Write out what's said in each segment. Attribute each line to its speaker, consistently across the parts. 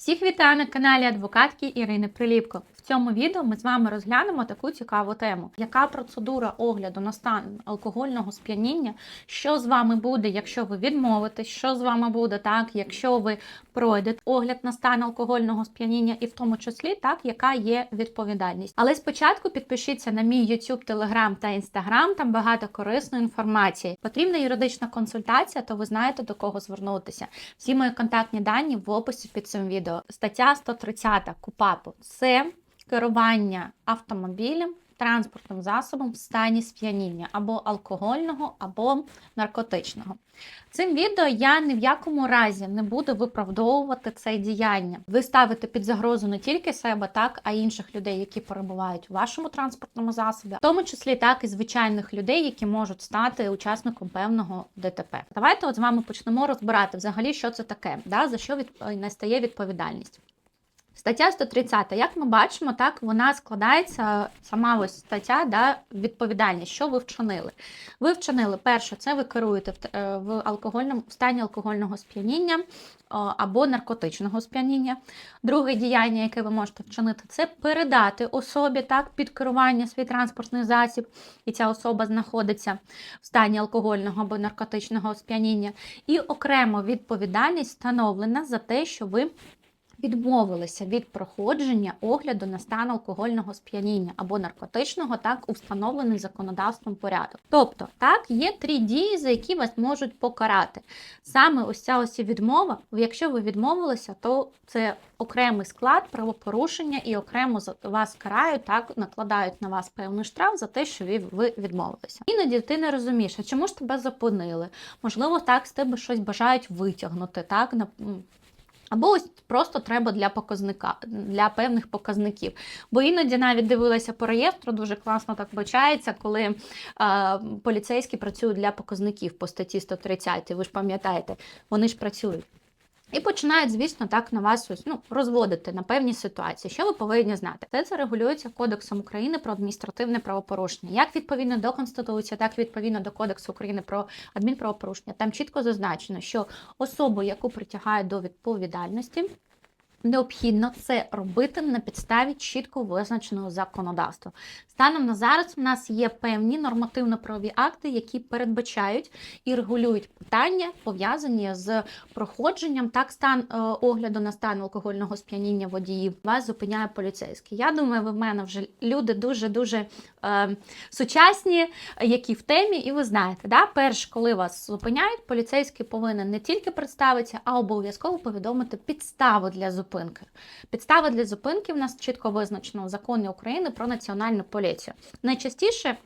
Speaker 1: Всіх вітаю на каналі адвокатки Ірини Приліпко. В цьому відео ми з вами розглянемо таку цікаву тему: яка процедура огляду на стан алкогольного сп'яніння, що з вами буде, якщо ви відмовитесь, що з вами буде так, якщо ви пройдете огляд на стан алкогольного сп'яніння, і в тому числі так, яка є відповідальність. Але спочатку підпишіться на мій YouTube, Telegram та Instagram, там багато корисної інформації. Потрібна юридична консультація, то ви знаєте до кого звернутися. Всі мої контактні дані в описі під цим відео. Стаття 130 КУПАПу. Це керування автомобілем, транспортним засобом в стані сп'яніння або алкогольного, або наркотичного. Цим відео я ні в якому разі не буду виправдовувати це діяння. Ви ставите під загрозу не тільки себе, так а й інших людей, які перебувають у вашому транспортному засобі, в тому числі так і звичайних людей, які можуть стати учасником певного ДТП. Давайте от з вами почнемо розбирати взагалі, що це таке, да, за що від... настає відповідальність. Стаття 130, як ми бачимо, так вона складається сама ось стаття, да, відповідальність, що ви вчинили. Ви вчинили перше, це ви керуєте в, е, алкогольному в стані алкогольного сп'яніння або наркотичного сп'яніння. Друге діяння, яке ви можете вчинити, це передати особі так, під керування свій транспортний засіб, і ця особа знаходиться в стані алкогольного або наркотичного сп'яніння. І окремо відповідальність встановлена за те, що ви відмовилися від проходження огляду на стан алкогольного сп'яніння або наркотичного, так у законодавством порядок. Тобто, так, є три дії, за які вас можуть покарати. Саме ось ця ось відмова, якщо ви відмовилися, то це окремий склад правопорушення і окремо за вас карають, так накладають на вас певний штраф за те, що ви відмовилися. Іноді ти не розумієш, а чому ж тебе зупинили? Можливо, так з тебе щось бажають витягнути, так або ось просто треба для показника, для певних показників. Бо іноді навіть дивилася по реєстру, дуже класно так бачається, коли е, поліцейські працюють для показників по статті 130. Ви ж пам'ятаєте, вони ж працюють. І починають, звісно, так на вас ну, розводити на певні ситуації. Що ви повинні знати? Це це регулюється Кодексом України про адміністративне правопорушення. Як відповідно до Конституції, так відповідно до Кодексу України про адмінправопорушення. Там чітко зазначено, що особу, яку притягають до відповідальності, необхідно це робити на підставі чітко визначеного законодавства. Станом на зараз у нас є певні нормативно-правові акти, які передбачають і регулюють питання, пов'язані з проходженням так стан е, огляду на стан алкогольного сп'яніння водіїв. Вас зупиняє поліцейський. Я думаю, ви в мене вже люди дуже дуже е, сучасні, які в темі, і ви знаєте, да, перш, коли вас зупиняють, поліцейський повинен не тільки представитися, а обов'язково повідомити підставу для зупинки. Підстави для зупинки в нас чітко визначено в законі України про національну поліцію. Найчастіше.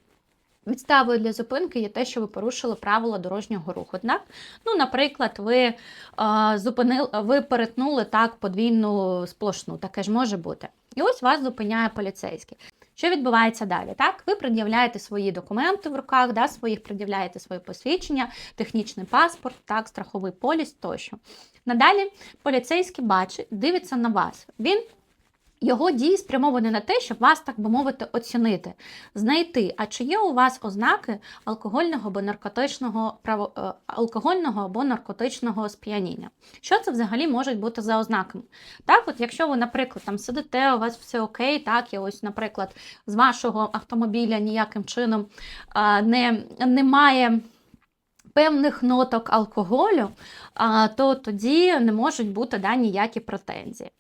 Speaker 1: Підставою для зупинки є те, що ви порушили правила дорожнього руху. Однак, ну, наприклад, ви е, зупинили, ви перетнули так подвійну сплошну, таке ж може бути. І ось вас зупиняє поліцейський. Що відбувається далі? Так, ви пред'являєте свої документи в руках, да, своїх пред'являєте свої посвідчення, технічний паспорт, так, страховий поліс тощо. Надалі поліцейський бачить, дивиться на вас. Він його дії спрямовані на те, щоб вас, так би мовити, оцінити, знайти, а чи є у вас ознаки алкогольного або наркотичного е, алкогольного або наркотичного сп'яніння. Що це взагалі може бути за ознаками? Так, от якщо ви, наприклад, там сидите, у вас все окей, так, і ось, наприклад, з вашого автомобіля ніяким чином не, немає. Певних ноток алкоголю, то тоді не можуть бути да, ніякі претензії.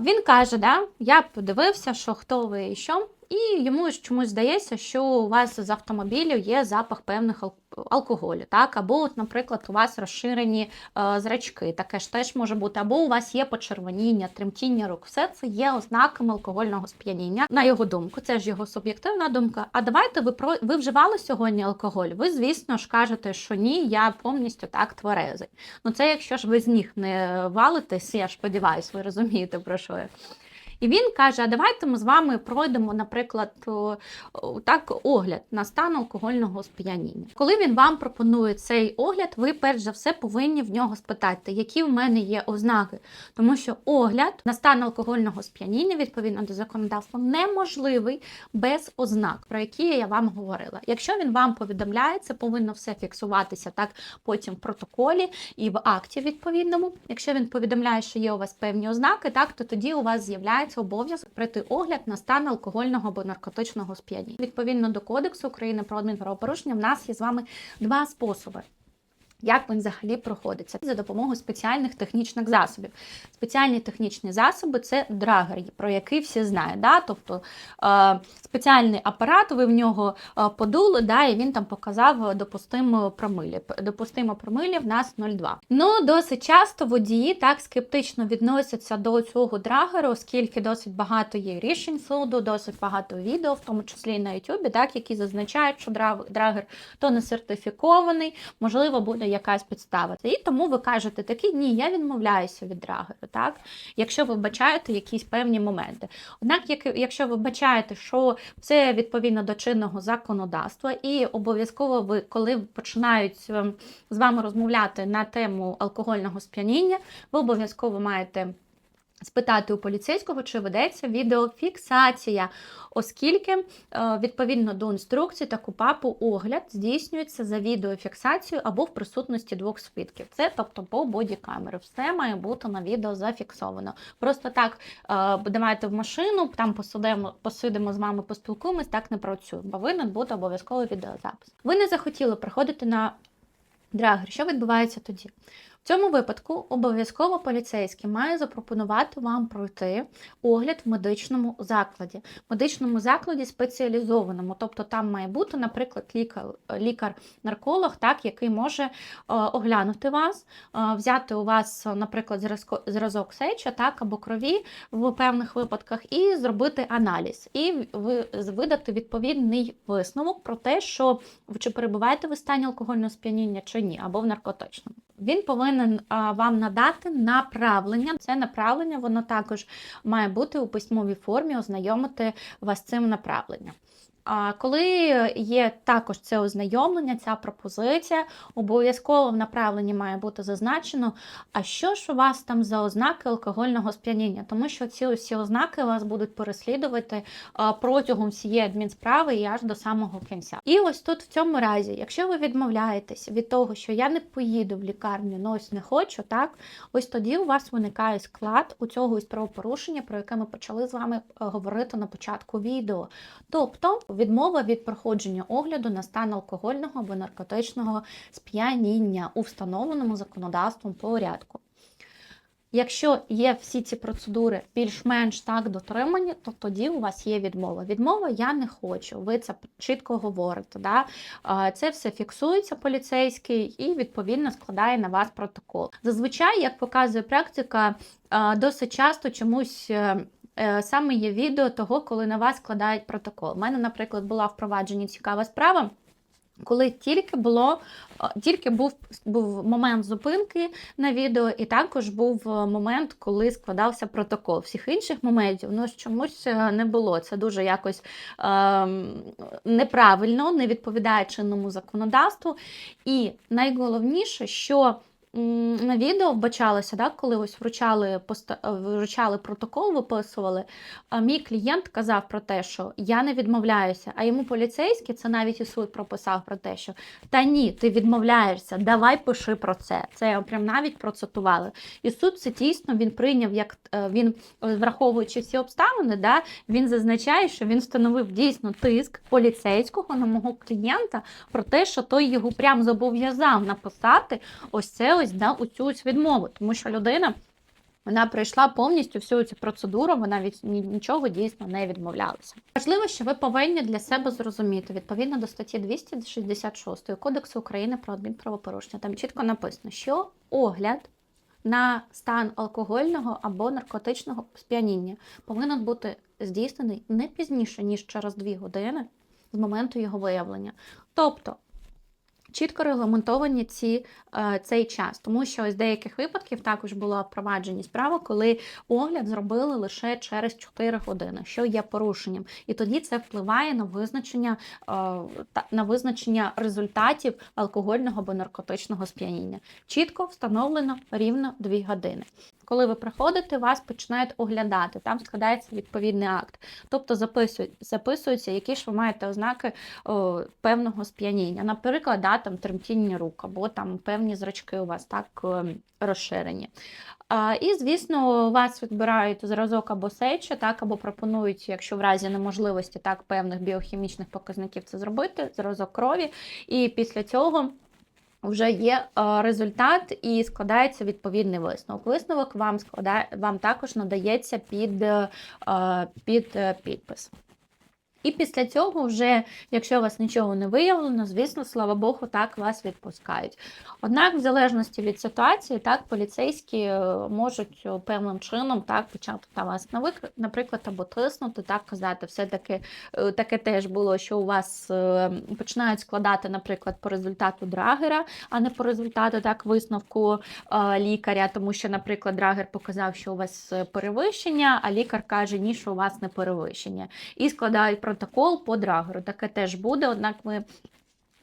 Speaker 1: Він каже, да, я подивився, що хто ви і що, і йому чомусь здається, що у вас з автомобілю є запах певних алкоголю. так, Або, от, наприклад, у вас розширені е, зрачки, таке ж теж може бути, або у вас є почервоніння, тремтіння рук. Все це є ознаками алкогольного сп'яніння. На його думку, це ж його суб'єктивна думка. А давайте ви про ви вживали сьогодні алкоголь? Ви, звісно ж, кажете, що ні, я повністю так тверезий. Ну це якщо ж ви з ніг не валитесь, я ж сподіваюся, ви розумієте про що я. І він каже: а давайте ми з вами пройдемо, наприклад, так, огляд на стан алкогольного сп'яніння. Коли він вам пропонує цей огляд, ви перш за все повинні в нього спитати, які в мене є ознаки. Тому що огляд на стан алкогольного сп'яніння відповідно до законодавства неможливий без ознак, про які я вам говорила. Якщо він вам повідомляє, це повинно все фіксуватися так потім в протоколі і в акті відповідному. Якщо він повідомляє, що є у вас певні ознаки, так то тоді у вас з'являється обов'язок пройти огляд на стан алкогольного або наркотичного сп'яніння. Відповідно до Кодексу України про адмінправопорушення, в нас є з вами два способи. Як він взагалі проходиться за допомогою спеціальних технічних засобів. Спеціальні технічні засоби це драгер, про який всі знають. Да? Тобто е, спеціальний апарат, ви в нього е, подули, да, і він там показав допустимо промилі. Допустимо промилі в нас 0,2. Ну, досить часто водії так скептично відносяться до цього драгеру, оскільки досить багато є рішень суду, досить багато відео, в тому числі і на YouTube, так, які зазначають, що драгер то не сертифікований, можливо, буде якась підстава. І тому ви кажете такі, ні, я відмовляюся від драгеру, так? Якщо ви вбачаєте якісь певні моменти. Однак, як- якщо ви вбачаєте, що це відповідно до чинного законодавства, і обов'язково ви, коли починають ем, з вами розмовляти на тему алкогольного сп'яніння, ви обов'язково маєте. Спитати у поліцейського, чи ведеться відеофіксація, оскільки е, відповідно до інструкції та КУПАПу огляд здійснюється за відеофіксацією або в присутності двох свідків. Це тобто по бодікамери. Все має бути на відео зафіксовано. Просто так е, давайте в машину, там посидимо, посидимо з вами, поспілкуємось, так не працює. Повинен бути обов'язково відеозапис. Ви не захотіли приходити на драгер. Що відбувається тоді? В цьому випадку обов'язково поліцейський має запропонувати вам пройти огляд в медичному закладі. В медичному закладі спеціалізованому, тобто там має бути, наприклад, лікар, лікар-нарколог, так, який може е, оглянути вас, е, взяти у вас, наприклад, зразок сеча, так, або крові в певних випадках, і зробити аналіз, і видати відповідний висновок про те, що чи перебуваєте ви в стані алкогольного сп'яніння чи ні, або в наркотичному. Він повинен вам надати направлення. Це направлення воно також має бути у письмовій формі, ознайомити вас цим направленням. А коли є також це ознайомлення, ця пропозиція, обов'язково в направленні має бути зазначено, а що ж у вас там за ознаки алкогольного сп'яніння, тому що ці усі ознаки вас будуть переслідувати протягом всієї адмінсправи і аж до самого кінця. І ось тут в цьому разі, якщо ви відмовляєтеся від того, що я не поїду в лікарню, ну ось не хочу, так ось тоді у вас виникає склад у цього із правопорушення, про яке ми почали з вами е, говорити на початку відео. Тобто відмова від проходження огляду на стан алкогольного або наркотичного сп'яніння у встановленому законодавством порядку. Якщо є всі ці процедури більш-менш так дотримані, то тоді у вас є відмова. Відмова я не хочу. Ви це чітко говорите. Да? Це все фіксується поліцейський і відповідно складає на вас протокол. Зазвичай, як показує практика, досить часто чомусь. Е, Саме є відео того, коли на вас складають протокол. У мене, наприклад, була впроваджені цікава справа. Коли тільки було, е, тільки був, був момент зупинки на відео, і також був е, момент, коли складався протокол. Всіх інших моментів ну, чомусь не було. Це дуже якось е, неправильно, не відповідає чинному законодавству. І найголовніше, що на відео вбачалося, так, коли ось вручали, поста- вручали протокол, виписували, мій клієнт казав про те, що я не відмовляюся, а йому поліцейський, це навіть і суд прописав про те, що та ні, ти відмовляєшся, давай пиши про це. Це я прям навіть процитували. І суд це дійсно він прийняв, як е, він, е, враховуючи всі обставини, да, він зазначає, що він встановив дійсно тиск поліцейського на мого клієнта про те, що той його прям зобов'язав написати ось це да, оцю ось відмову, тому що людина. Вона пройшла повністю всю цю процедуру, вона від нічого дійсно не відмовлялася. Важливо, що ви повинні для себе зрозуміти відповідно до статті 266 Кодексу України про адмінправопорушення. Там чітко написано, що огляд на стан алкогольного або наркотичного сп'яніння повинен бути здійснений не пізніше ніж через 2 години з моменту його виявлення. Тобто Чітко регламентовані ці, е, цей час, тому що ось деяких випадків також була впроваджені справи, коли огляд зробили лише через 4 години, що є порушенням, і тоді це впливає на визначення е, на визначення результатів алкогольного або наркотичного сп'яніння. Чітко встановлено рівно 2 години. Коли ви приходите, вас починають оглядати, там складається відповідний акт, тобто записують, записуються, які ж ви маєте ознаки о, певного сп'яніння. Наприклад, там тремтіння рук, або там певні зрачки у вас так ем, розширені. І, звісно, вас відбирають зразок або сечі, так, або пропонують, якщо в разі неможливості так, певних біохімічних показників це зробити, зразок крові. І після цього вже є е, результат і складається відповідний висновок. Висновок вам складає, вам також надається під, е, під е, підпис. І після цього, вже, якщо у вас нічого не виявлено, звісно, слава Богу, так вас відпускають. Однак, в залежності від ситуації, так, поліцейські е, можуть е, певним чином так, почати на вас, наприклад, або тиснути, так казати, все-таки е, таке теж було, що у вас починають складати, наприклад, по результату драгера, а не по результату так, висновку лікаря, тому що, наприклад, драгер показав, що у вас перевищення, а лікар каже, ні, що у вас не перевищення. І складають протокол по драгеру. Таке теж буде, однак ми.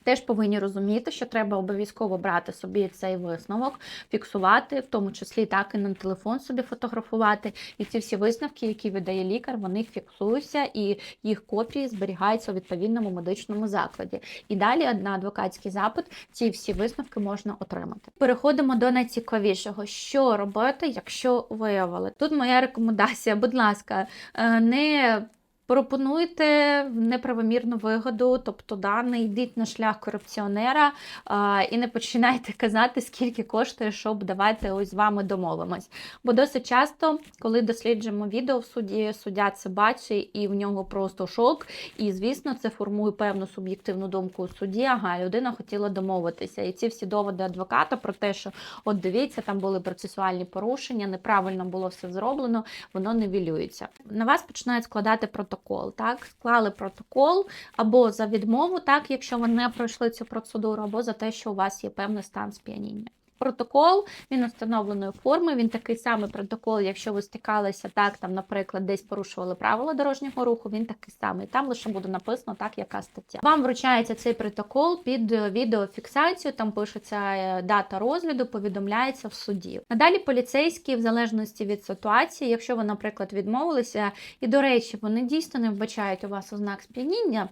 Speaker 1: Теж повинні розуміти, що треба обов'язково брати собі цей висновок, фіксувати, в тому числі так і на телефон собі фотографувати. І ці всі висновки, які видає лікар, вони фіксуються і їх копії зберігаються у відповідному медичному закладі. І далі на адвокатський запит ці всі висновки можна отримати. Переходимо до найцікавішого, що робити, якщо виявили. Тут моя рекомендація, будь ласка, е, не Пропонуйте неправомірну вигоду, тобто да, не йдіть на шлях корупціонера а, і не починайте казати, скільки коштує, щоб давайте ось з вами домовимось. Бо досить часто, коли досліджуємо відео в суді, суддя це бачить і в нього просто шок. І, звісно, це формує певну суб'єктивну думку у суді. Ага, людина хотіла домовитися. І ці всі доводи адвоката про те, що от дивіться, там були процесуальні порушення, неправильно було все зроблено, воно невілюється. На вас починають складати протокол. Так, склали протокол або за відмову, так, якщо ви не пройшли цю процедуру, або за те, що у вас є певний стан сп'яніння. Протокол він встановленої форми. Він такий самий протокол, якщо ви стикалися так, там, наприклад, десь порушували правила дорожнього руху. Він такий самий. Там лише буде написано так, яка стаття. Вам вручається цей протокол під відеофіксацію. Там пишеться е, дата розгляду, повідомляється в суді. Надалі поліцейські, в залежності від ситуації, якщо ви, наприклад, відмовилися, і до речі, вони дійсно не вбачають у вас ознак сп'яніння.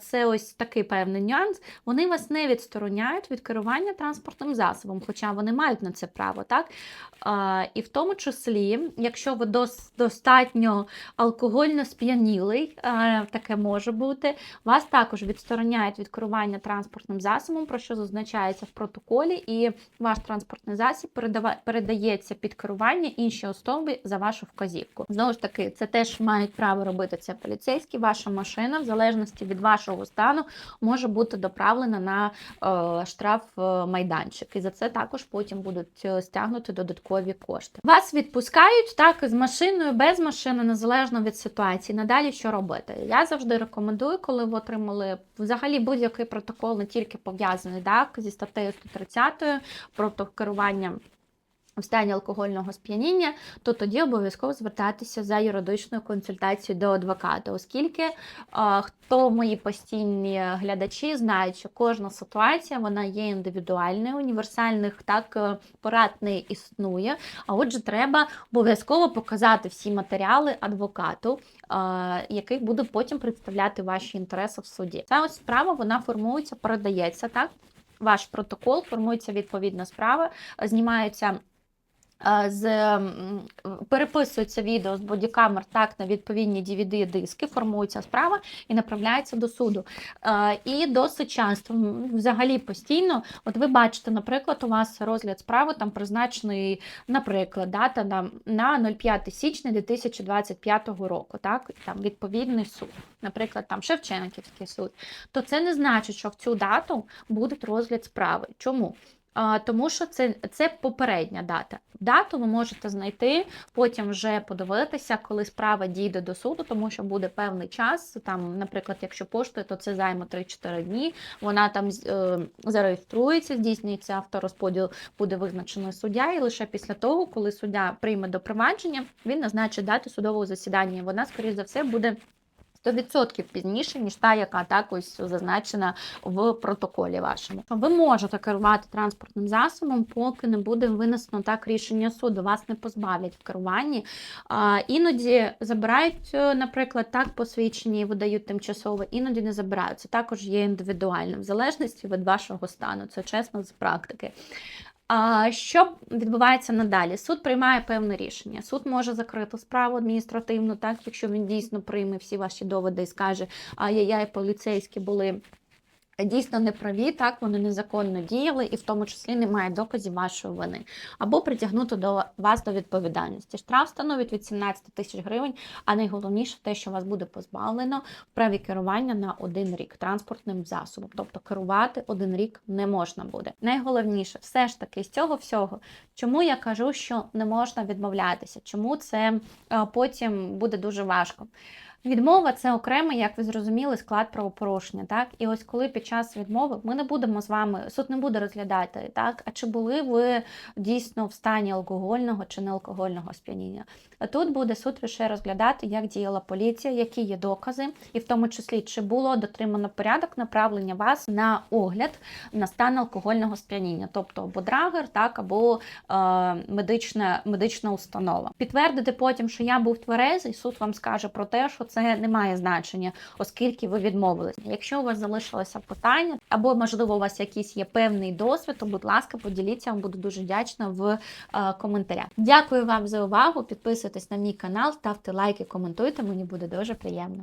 Speaker 1: Це ось такий певний нюанс. Вони вас не відстороняють від керування транспортним засобом, хоча вони мають на це право, так? І в тому числі, якщо ви дос, достатньо алкогольно сп'янілий, таке може бути, вас також відстороняють від керування транспортним засобом, про що зазначається в протоколі, і ваш транспортний засіб передається під керування іншій особі за вашу вказівку. Знову ж таки, це теж мають право робити це поліцейські. Ваша машина, в залежності від вашого стану, може бути доправлена на е, штраф е, майданчик. І за це також потім будуть е, стягнути додаткові кошти. Вас відпускають так з машиною, без машини, незалежно від ситуації. Надалі що робити? Я завжди рекомендую, коли ви отримали взагалі будь-який протокол, не тільки пов'язаний так, зі статтею 130 про керування в стані алкогольного сп'яніння, то тоді обов'язково звертатися за юридичною консультацією до адвоката, оскільки а, хто мої постійні глядачі знають, що кожна ситуація вона є індивідуальною, універсальних так е, порад не існує. А отже, треба обов'язково показати всі матеріали адвокату, а, який буде потім представляти ваші інтереси в суді. Ця ось справа вона формується, передається так. Ваш протокол формується відповідна справа, знімаються з переписується відео з бодікамер так на відповідні DVD-диски, формується справа і направляється до суду. Е, І досить часто, взагалі постійно, от ви бачите, наприклад, у вас розгляд справи там призначений, наприклад, дата на, на 05 січня 2025 року, так, там відповідний суд, наприклад, там Шевченківський суд, то це не значить, що в цю дату буде розгляд справи. Чому? Тому що це, це попередня дата. Дату ви можете знайти, потім вже подивитися, коли справа дійде до суду, тому що буде певний час. Там, наприклад, якщо поштою, то це займе 3-4 дні. Вона там е, зареєструється, здійснюється авторозподіл, буде визначений суддя, і лише після того, коли суддя прийме до провадження, він назначить дату судового засідання. Вона, скоріш за все, буде 100% пізніше, ніж та, яка так ось зазначена в протоколі вашому. Ви можете керувати транспортним засобом, поки не буде винесено так рішення суду. Вас не позбавлять в керуванні. А, іноді забирають, е, наприклад, так посвідчення і видають тимчасово, іноді не забирають. Це також є індивідуально, в залежності від вашого стану. Це чесно з практики. Що відбувається надалі? Суд приймає певне рішення. Суд може закрити справу адміністративну, так якщо він дійсно прийме всі ваші доводи і скаже, а я я і поліцейські були. Дійсно неправі, так вони незаконно діяли, і в тому числі немає доказів вашої вини, або притягнути до вас до відповідальності. Штраф становить від 17 тисяч гривень, а найголовніше те, що вас буде позбавлено праві керування на один рік транспортним засобом. Тобто керувати один рік не можна буде. Найголовніше, все ж таки, з цього всього, чому я кажу, що не можна відмовлятися, чому це е, потім буде дуже важко. Відмова це окремий, як ви зрозуміли, склад правопорушення. Так, і ось коли під час відмови ми не будемо з вами, суд не буде розглядати, так, а чи були ви дійсно в стані алкогольного чи неалкогольного сп'яніння. Тут буде суд лише розглядати, як діяла поліція, які є докази, і в тому числі чи було дотримано порядок направлення вас на огляд на стан алкогольного сп'яніння, тобто або драгер, так або е, медична, медична установа. Підтвердити потім, що я був тверезий, суд вам скаже про те, що це не має значення, оскільки ви відмовилися. Якщо у вас залишилося питання, або можливо у вас якийсь є певний досвід, то будь ласка, поділіться, вам буду дуже вдячна в е, коментарях. Дякую вам за увагу. Підписуйтесь на мій канал, ставте лайки, коментуйте. Мені буде дуже приємно.